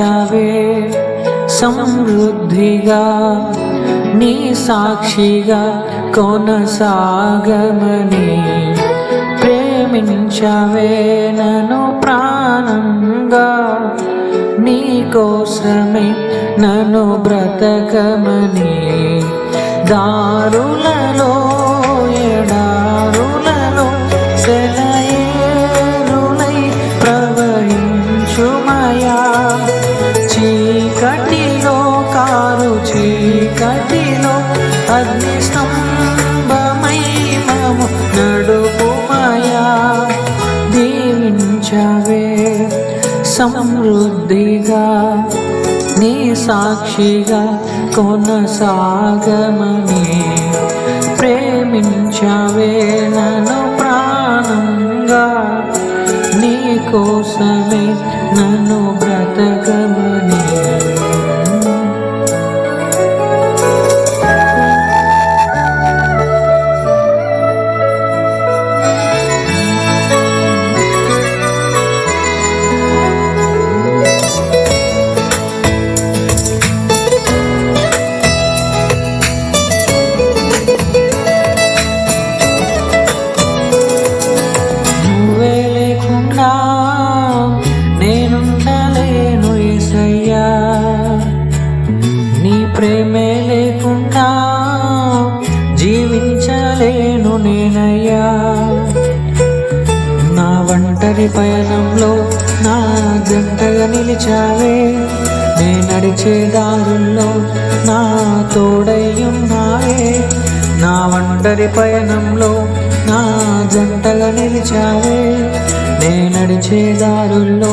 ప్రేమించవే సమృద్ధిగా నీ సాక్షిగా కొనసాగమని ప్రేమించవే నన్ను ప్రాణంగా నీ కోసమే నన్ను బ్రతకమని దారులలో ఎడారుల చీకటిలో అగ్ని స్తంభమై మము నడుపుమయా దీవించవే సమృద్ధిగా నీ సాక్షిగా కొనసాగమని. ప్రేమించవే నన్ను ప్రాణంగా నీ కోసమే నన్ను బ్రతకమని లేను నేనయ్యా. నా ఒంటరి పయనంలో నా జంటగా నిలిచావే. నే నడిచే దారుల్లో నా తోడయ్యున్నావే నా ఒంటరి పయనంలో నా జంటగా నిలిచావే. నే నడిచే దారుల్లో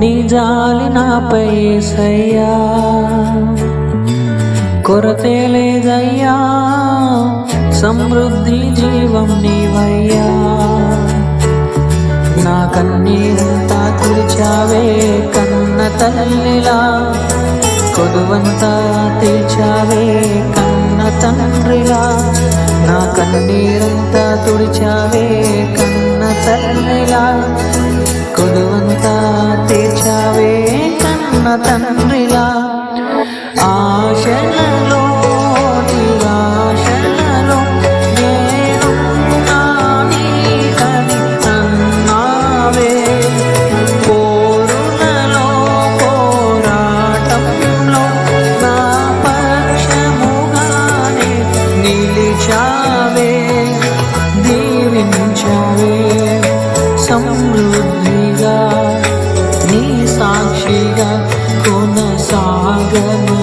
నీ జాలి నాపై సయ్యా. కొరతే లేదయ్యా సమృద్ధి జీవం నీవయ్యా. నా కన్నీరంతా తీర్చావే కన్న తల్లిలా కొదువంతా తీర్చావే కన్న తండ్రిలా నా కన్నీరంతా తుడిచావే కన్న తల్లిలా. కొదువంతా తీర్చావే కన్న తండ్రిలా. ఆ దీవించావే దీవించావే సమృద్ధిగా నీ సాక్షిగా కొనసాగను.